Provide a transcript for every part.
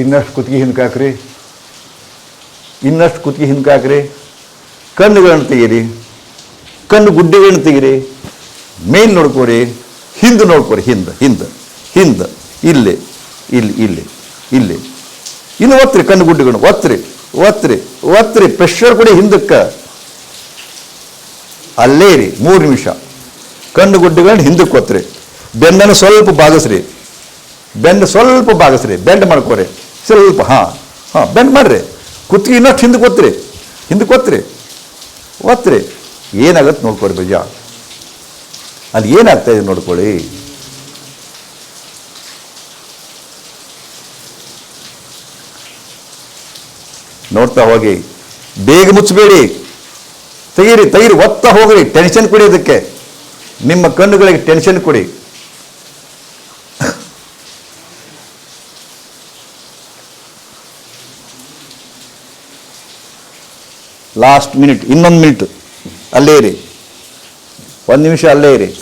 ಇನ್ನಷ್ಟು ಕುತ್ತಿಗೆ ಹಿಂದಕ್ಕೆ ಹಾಕ್ರಿ ಇನ್ನಷ್ಟು ಕುತ್ತಿಗೆ ಹಿಂದ್ ಕಾಕ್ರಿ ಕಣ್ಣುಗಳನ್ನು ತೆಗೀರಿ. ಕಣ್ಣು ಗುಡ್ಡೆಗಳನ್ನು ತೆಗೀರಿ. ಮೇಲ್ ನೋಡ್ಕೋರಿ. ಹಿಂದೆ ನೋಡ್ಕೋರಿ. ಹಿಂದೆ ಹಿಂದೆ ಹಿಂದೆ. ಇಲ್ಲಿ ಇಲ್ಲಿ ಇಲ್ಲಿ ಇಲ್ಲಿ. ಇನ್ನು ಒತ್ತ್ರಿ ಕಣ್ಣು ಗುಡ್ಡೆಗಳು ಒತ್ತ್ರಿ ಒತ್ತ್ರಿ ಒತ್ತ್ರಿ. ಪ್ರೆಷರ್ ಕೊಡಿ ಹಿಂದಕ್ಕೆ. ಅಲ್ಲೇ ರೀ ಮೂರು ನಿಮಿಷ. ಕಣ್ಣು ಗುಡ್ಡೆಗಳನ್ನ ಹಿಂದಕ್ಕೆ ಒತ್ತ್ರಿ. ಬೆನ್ನನ್ನು ಸ್ವಲ್ಪ ಬಾಗಿಸ್ರಿ ಬೆಂಡ್ ಸ್ವಲ್ಪ ಬಾಗಿಸ್ರಿ ಬೆಂಡ್ ಮಾಡ್ಕೋರಿ. ಸ್ವಲ್ಪ ಹಾಂ ಹಾಂ ಬೆಂಡ್ ಮಾಡ್ರಿ. ಕುತ್ತಿಗೆ ಇನ್ನಷ್ಟು ಹಿಂದಕ್ಕೆ ಕೊತ್ತ್ರಿ ಹಿಂದಕ್ಕೆ ಕೊತ್ತ್ರಿ ಒತ್ತ್ರಿ. ಏನಾಗತ್ತೆ ನೋಡ್ಕೊಳ್ರಿ ಬಜ ಅಲ್ಲಿ ಏನಾಗ್ತಾ ಇದೆ ನೋಡ್ಕೊಳ್ಳಿ. ನೋಡ್ತಾ ಹೋಗಿ. ಬೇಗ ಮುಚ್ಚಬೇಡಿ. ತೆಗೀರಿ ತೆಗೀರಿ, ಒತ್ತಾ ಹೋಗ್ರಿ. ಟೆನ್ಷನ್ ಕೊಡಿ ಅದಕ್ಕೆ. ನಿಮ್ಮ ಕಣ್ಣುಗಳಿಗೆ ಟೆನ್ಷನ್ ಕೊಡಿ. ಲಾಸ್ಟ್ ಮಿನಿಟ್, ಇನ್ನೊಂದು ಮಿನಿಟ್. ಅಲ್ಲೇ ಇರಿ. ಒಂದು ನಿಮಿಷ ಅಲ್ಲೇ ಇರಿ.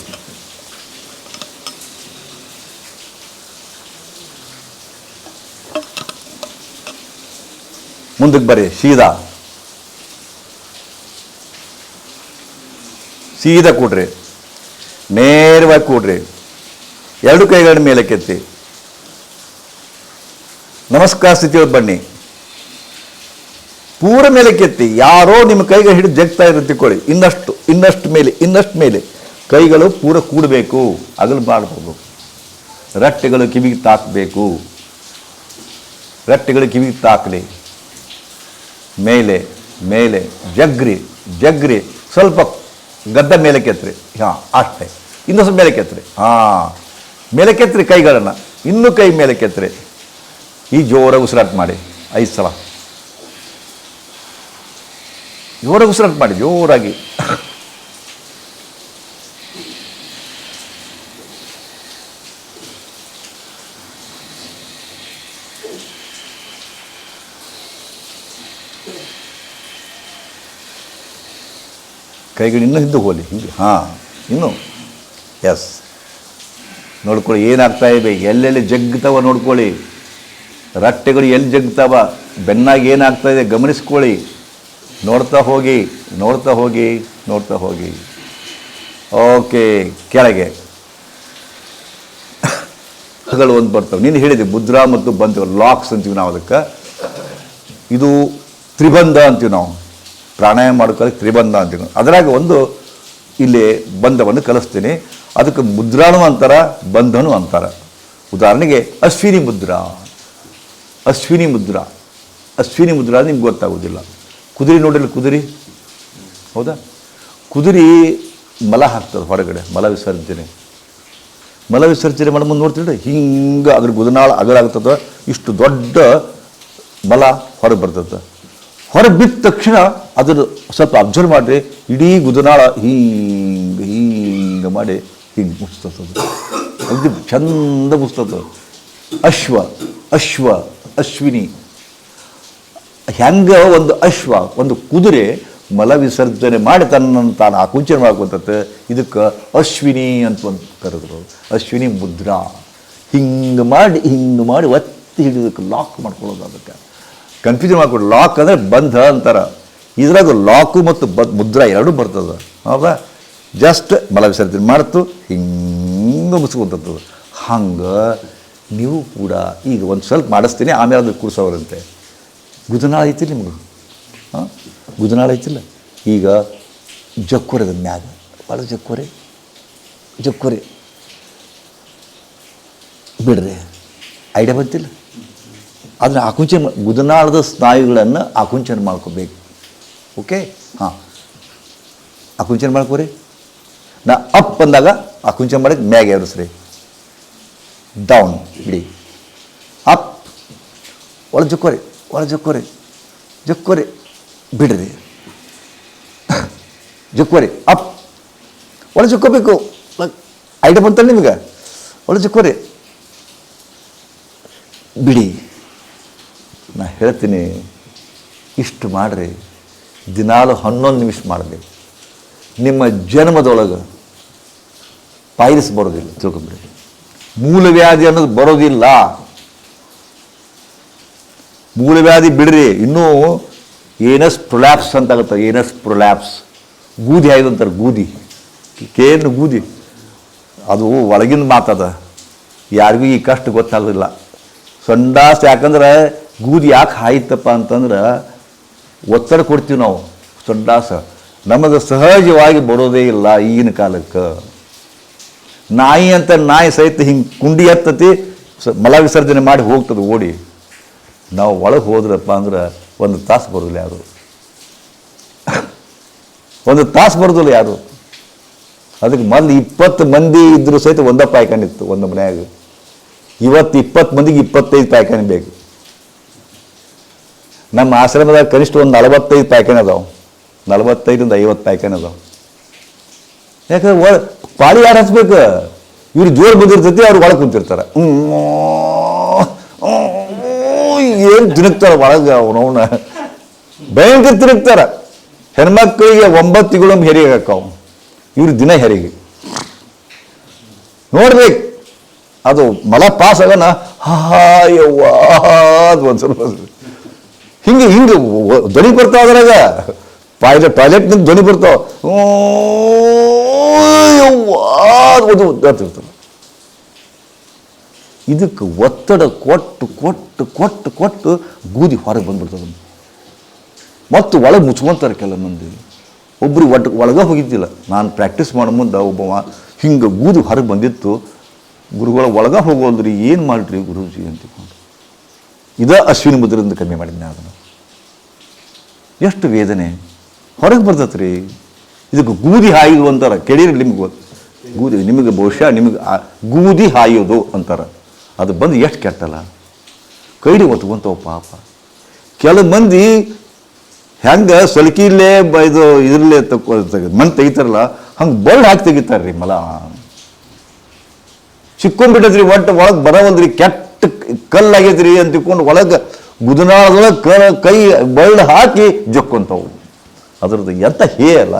ಮುಂದಕ್ಕೆ ಬರ್ರಿ, ಸೀದಾ. ಸೀದಾ ಕೂಡ್ರಿ. ನೇರವಾಗಿ ಕೂಡ್ರಿ. ಎರಡು ಕೈಗಳ ಮೇಲೆ ಕೆತ್ತಿ. ನಮಸ್ಕಾರ ಸ್ಥಿತಿಯೊಳಗೆ ಬನ್ನಿ. ಪೂರ ಮೇಲೆ ಕೆತ್ತಿ, ಯಾರೋ ನಿಮ್ಮ ಕೈಗೆ ಹಿಡಿದು ಜಗ್ತಾ ಇರುತ್ತೆ ತಿಳ್ಕೊಳ್ಳಿ. ಇನ್ನಷ್ಟು ಇನ್ನಷ್ಟು ಮೇಲೆ ಇನ್ನಷ್ಟು ಮೇಲೆ. ಕೈಗಳು ಪೂರ ಕೂಡಬೇಕು, ಅಗಲು ಮಾಡಬಹುದು ರಟ್ಟೆಗಳು ಕಿವಿಗೆ ತಾಕಬೇಕು. ರಟ್ಟೆಗಳು ಕಿವಿಗೆ ತಾಕಲಿ. ಮೇಲೆ ಮೇಲೆ, ಜಗ್ರಿ ಜಗ್ರಿ. ಸ್ವಲ್ಪ ಗದ್ದ ಮೇಲೆ ಕೆತ್ತರಿ ಹಾಂ, ಅಷ್ಟೇ. ಇನ್ನೂ ಸ್ವಲ್ಪ ಮೇಲೆ ಕೆತ್ತರಿ ಹಾಂ, ಮೇಲೆ ಕೆತ್ತರಿ ಕೈಗಳನ್ನು. ಇನ್ನೂ ಕೈ ಮೇಲೆ ಕೆತ್ತರಿ ಈ ಜೋರಾಗಿ ಉಸಿರಾಟ ಮಾಡಿ. ಐದು ಸಲ. ಜೋರಾಗಿ ಉಸಿರಾಟ ಮಾಡಿ, ಜೋರಾಗಿ. ಕೈಗಳು ಇನ್ನೂ ಹಿಂದೆ ಹೋಲಿ ಹಿಂಗೆ. ಹಾಂ, ಇನ್ನು. ಎಸ್ ನೋಡ್ಕೊಳ್ಳಿ, ಏನಾಗ್ತಾ ಇದೆ? ಎಲ್ಲೆಲ್ಲಿ ಜಗ್ತಾವ ನೋಡ್ಕೊಳ್ಳಿ. ರಟ್ಟೆಗಳು ಎಲ್ಲಿ ಜಗ್ತಾವ? ಬೆನ್ನಾಗಿ ಏನಾಗ್ತಾ ಇದೆ? ಗಮನಿಸ್ಕೊಳ್ಳಿ. ನೋಡ್ತಾ ಹೋಗಿ ನೋಡ್ತಾ ಹೋಗಿ ನೋಡ್ತಾ ಹೋಗಿ. ಓಕೆ, ಕೆಳಗೆ. ಒಂದು ಬರ್ತವೆ. ನೀನು ಹೇಳಿದೆ, ಮುದ್ರಾ ಮತ್ತು ಬಂಧ ಲಾಕ್ಸ್ ಅಂತೀವಿ ನಾವು ಅದಕ್ಕೆ. ಇದು ತ್ರಿಬಂಧ ಅಂತೀವಿ ನಾವು. ಪ್ರಾಣಾಯಾಮ ಮಾಡ್ಕೊಳ್ಳೋಕೆ ತ್ರಿಬಂಧ ಅಂತೀವಿ ಅದರಾಗ ಒಂದು ಇಲ್ಲಿ ಬಂಧವನ್ನು ಕಲಿಸ್ತೀನಿ. ಅದಕ್ಕೆ ಮುದ್ರಾನು ಅಂತಾರ, ಬಂಧನೂ ಅಂತಾರ. ಉದಾಹರಣೆಗೆ, ಅಶ್ವಿನಿ ಮುದ್ರಾ. ಅಶ್ವಿನಿ ಮುದ್ರಾ. ಅಶ್ವಿನಿ ಮುದ್ರಾ ನಿಮ್ಗೆ ಗೊತ್ತಾಗೋದಿಲ್ಲ. ಕುದುರೆ ನೋಡಿಲ್ಲ ಕುದುರೆ? ಹೌದಾ? ಕುದುರೆ ಮಲ ಹಾಕ್ತದೆ ಹೊರಗಡೆ, ಮಲ ವಿಸರ್ಜನೆ. ಮಲ ವಿಸರ್ಜನೆ ಮಾಡಿ ಮುಂದೆ ನೋಡ್ತೀರಿ ಹಿಂಗೆ ಅದ್ರ ಗುದನಾಳ ಅಗಲಾಗ್ತದೆ, ಇಷ್ಟು ದೊಡ್ಡ ಮಲ ಹೊರಗೆ ಬರ್ತದೆ. ಹೊರಗೆ ಬಿದ್ದ ತಕ್ಷಣ ಅದನ್ನು ಸ್ವಲ್ಪ ಅಬ್ಸರ್ವ್ ಮಾಡಿರಿ ಇಡೀ ಗುದನಾಳ ಹಿಂಗೆ ಹಿಂಗೆ ಮಾಡಿ ಹಿಂಗೆ ಮುಚ್ತದ ಅದು ಚಂದ ಮುಚ್ತದ ಅಶ್ವ ಅಶ್ವ, ಅಶ್ವಿನಿ. ಹೆಂಗ ಒಂದು ಅಶ್ವ, ಒಂದು ಕುದುರೆ ಮಲ ವಿಸರ್ಜನೆ ಮಾಡಿ ತನ್ನನ್ನು ತಾನು ಆಕುಂಚನ ಮಾಡ್ಕೊತತ್ತೆ ಇದಕ್ಕೆ ಅಶ್ವಿನಿ ಅಂತ ಒಂದು ಕರೆದ್ರು. ಅಶ್ವಿನಿ ಮುದ್ರಾ. ಹಿಂಗೆ ಮಾಡಿ ಹಿಂಗೆ ಮಾಡಿ ಒತ್ತಿ ಹಿಡಿದಕ್ಕೆ ಲಾಕ್ ಮಾಡ್ಕೊಳ್ಳೋದು ಅದಕ್ಕೆ. ಕನ್ಫ್ಯೂಷನ್ ಮಾಡ್ಕೊಡು. ಲಾಕ್ ಅಂದರೆ ಬಂಧ ಅಂತಾರೆ. ಇದ್ರಾಗ ಲಾಕು ಮತ್ತು ಬ ಮುದ್ರಾ ಎರಡೂ ಬರ್ತದೆ. ಹೌದಾ? ಜಸ್ಟ್ ಮಲ ವಿಸರ್ಜನೆ ಮಾಡ್ತು, ಹಿಂಗೆ ಮುಸ್ಕೊಂತದ್ದು ಹಂಗೆ ನೀವು ಕೂಡ ಈಗ ಒಂದು ಸ್ವಲ್ಪ ಮಾಡಿಸ್ತೀನಿ, ಆಮೇಲೆ ಅದು ಕೂರ್ಸೋರಂತೆ. ಗುದನಾಳ ಐತಿ ನಿಮ್ಗೆ? ಹಾಂ? ಗುದನಾಳ ಐತಿಲ್ಲ? ಈಗ ಜಕ್ಕೊರೆದ ಮ್ಯಾಗ ಭಾಳ ಜಕ್ಕೊರೆ ಜಕ್ಕೊರೆ. ಬಿಡ್ರಿ ಐಡಿಯಾ ಬಂತಿಲ್ಲ? ಅದನ್ನ ಆಕುಂಚನ ಗುದನಾಳದ ಸ್ನಾಯುಗಳನ್ನು ಆಕುಂಚನ ಮಾಡ್ಕೋಬೇಕು. ಓಕೆ ಹಾಂ. ಆಕುಂಚನ ಮಾಡ್ಕೋರಿ. ನಾ ಅಪ್ ಬಂದಾಗ ಆಕುಂಚನ ಮಾಡಕ್ಕೆ ಮ್ಯಾಗ ಏರಿಸ್ರಿ. ಡೌನ್ ಇಡಿ. ಅಪ್. ಒಳಗೆ ಜಕ್ಕೋರಿ. ಒಳ ಜಕ್ಕೋರಿ ಜಕ್ಕೋರಿ, ಬಿಡ್ರಿ. ಜಕ್ಕೋರಿ, ಅಪ್. ಒಳ ಜಕ್ಕೋಬೇಕು. ಐಡಿಯಾ ಬಂತಲ್ಲ ನಿಮ್ಗೆ? ಒಳ ಜಕ್ಕೋರಿ, ಬಿಡಿ. ನಾ ಹೇಳ್ತೀನಿ, ಇಷ್ಟು ಮಾಡಿರಿ. ದಿನಾಲು ಹನ್ನೊಂದು ನಿಮಿಷ ಮಾಡಿದೆ ನಿಮ್ಮ ಜನ್ಮದೊಳಗೆ ಪಾಯಸ್ ಬರೋದಿಲ್ಲ, ತಿಳ್ಕೊಂಬಿಡಿ. ಮೂಲವ್ಯಾಧಿ ಅನ್ನೋದು ಬರೋದಿಲ್ಲ. ಮೂಲವ್ಯಾಧಿ ಬಿಡ್ರಿ, ಇನ್ನೂ ಏನಸ್ ಪ್ರೊಲ್ಯಾಪ್ಸ್ ಅಂತಾಗುತ್ತೆ ಏನಸ್ ಪ್ರೊಲ್ಯಾಪ್ಸ್. ಗೂದಿ ಆಯ್ತು ಅಂತಾರೆ ಗೂದಿ. ಕೇನು ಗೂದಿ. ಅದು ಒಳಗಿನ ಮಾತದ ಯಾರಿಗೂ ಈ ಕಷ್ಟ ಗೊತ್ತಾಗೋದಿಲ್ಲ. ಸಂಡಾಸ್ ಯಾಕಂದ್ರೆ ಗೂದಿ ಯಾಕೆ ಹಾಯ್ತಪ್ಪ ಅಂತಂದ್ರೆ ಒತ್ತಡ ಕೊಡ್ತೀವಿ ನಾವು, ಸಂಡಾಸ. ನಮಗೆ ಸಹಜವಾಗಿ ಬರೋದೇ ಇಲ್ಲ ಈಗಿನ ಕಾಲಕ್ಕೆ. ನಾಯಿ ಅಂತ ನಾಯಿ ಸಹಿತ ಹಿಂಗೆ ಕುಂಡಿ ಎತ್ತತಿ ಮಲ ವಿಸರ್ಜನೆ ಮಾಡಿ ಹೋಗ್ತದೆ ಓಡಿ. ನಾವು ಒಳಗೆ ಹೋದ್ರಪ್ಪ ಅಂದ್ರೆ ಒಂದು ತಾಸು ಬರೋದಿಲ್ಲ ಯಾರು? ಒಂದು ತಾಸು ಬರೋದಿಲ್ಲ ಯಾರು? ಅದಕ್ಕೆ ಮೊದಲು ಇಪ್ಪತ್ತು ಮಂದಿ ಇದ್ದರೂ ಸಹಿತ ಒಂದ ಪಾಯ್ಕೊಂಡಿತ್ತು ಒಂದು ಮನೆಯಾಗ. ಇವತ್ತು ಇಪ್ಪತ್ತು ಮಂದಿಗೆ ಇಪ್ಪತ್ತೈದು ಪಾಯ್ಕಾನೆ ಬೇಕು. ನಮ್ಮ ಆಶ್ರಮದಾಗ ಕನಿಷ್ಠ ಒಂದು ನಲವತ್ತೈದು ಪಾಯ್ಕಾನೆ ಅದಾವ. ನಲವತ್ತೈದರಿಂದ ಐವತ್ತು ಪಾಯ್ಕಾನೆ ಅದಾವೆ. ಯಾಕಂದ್ರೆ ಒಳ ಪಾಳಿ ಯಾರು ಹಚ್ಬೇಕು? ಇವ್ರು ಜೋರು ಬಂದಿರ್ತೈತಿ, ಅವ್ರು ಒಳಗೆ ಕುಂತಿರ್ತಾರೆ. ಏನು ತಿರುಗ್ತಾರ ಒಳಗೆ ಅವನವನ. ಭಯಂಕರ ತಿರುಗ್ತಾರ ಹೆಣ್ಮಕ್ಳಿಗೆ ಒಂಬತ್ತು ತಿಂಗಳೊಮ್ಮೆ ಹೆರಿಗೆ ಹಾಕವು ಇವ್ರ ದಿನ ಹೆರಿಗೆ. ನೋಡ್ಬೇಕು. ಅದು ಮಲ ಪಾಸ್ ಆಗನ ಹಾಯವ್ವ ಅದು ಒಂದು ಸ್ವಲ್ಪ ಹಿಂಗೆ ಹಿಂಗೆ ಧ್ವನಿ ಬರ್ತಾವ ಅದ್ರಾಗ. ಪಾಯ್ಲೆಟ್ ಟಾಯ್ಲೆಟ್ನಿಂದ ಧ್ವನಿ ಬರ್ತಾವ. ಒಂದು ಇರ್ತದೆ. ಇದಕ್ಕೆ ಒತ್ತಡ ಕೊಟ್ಟು ಕೊಟ್ಟು ಕೊಟ್ಟು ಕೊಟ್ಟು ಗೂದಿ ಹೊರಗೆ ಬಂದ್ಬಿಡ್ತದೆ ಮತ್ತು ಒಳಗೆ ಮುಚ್ಕೊಂತಾರೆ ಕೆಲವು ಮಂದಿ. ಒಬ್ಬರು ಒಟ್ಟು ಒಳಗೆ ಹೋಗಿದ್ದಿಲ್ಲ. ನಾನು ಪ್ರಾಕ್ಟೀಸ್ ಮಾಡೋ ಮುಂದೆ ಒಬ್ಬ ಹಿಂಗೆ ಗೂದಿ ಹೊರಗೆ ಬಂದಿತ್ತು. ಗುರುಗಳ ಒಳಗೆ ಹೋಗೋಲ್ರಿ ಏನು ಮಾಡ್ರಿ ಗುರುಜಿ ಅಂತಿಕೊಂಡು ಇದು ಅಶ್ವಿನಿ ಮುದ್ರಿಂದ ಕಮ್ಮಿ ಮಾಡಿದ್ದೆ ಅದನ್ನು ಎಷ್ಟು ವೇದನೆ. ಹೊರಗೆ ಬರ್ತೈತೆ ರೀ ಇದಕ್ಕೆ ಗೂದಿ ಹಾಯಿದು ಅಂತಾರೆ. ಕೇಳಿರಿ ನಿಮ್ಗೆ ಗೂದಿ, ನಿಮಗೆ ಬಹುಶಃ ನಿಮಗೆ ಗೂದಿ ಹಾಯೋದು ಅಂತಾರೆ. ಅದು ಬಂದು ಎಷ್ಟು ಕೆಟ್ಟಲ್ಲ. ಕೈಡಿ ಒತ್ಕೊಂತವ ಪಾಪ. ಕೆಲವು ಮಂದಿ ಹೆಂಗೆ ಸೊಲಕಿಲ್ಲೇ ಬ ಇದು ಇದರಲ್ಲೇ ತಕ್ಕ ಮಣ್ಣು ತೆಗಿತಾರಲ್ಲ, ಹಂಗೆ ಬಳ್ಳು ಹಾಕಿ ತೆಗಿತಾರೆ ರೀ ಮಲ. ಸಿಕ್ಕೊಂಡ್ಬಿಟ್ಟೈತ್ರಿ ಒಟ್ಟು ಒಳಗೆ ಬರವಲ್ದ್ರಿ, ಕೆಟ್ಟ ಕಲ್ಲಾಗೈತ್ರಿ ಅಂತ ತಿಳ್ಕೊಂಡು ಒಳಗೆ ಗುದನಾಳದೊಳಗೆ ಕ ಕೈ ಬಳ್ಳು ಹಾಕಿ ಜೊಕ್ಕೊಂತವು. ಅದ್ರದ್ದು ಎಂತ ಹೇ ಅಲ್ಲ.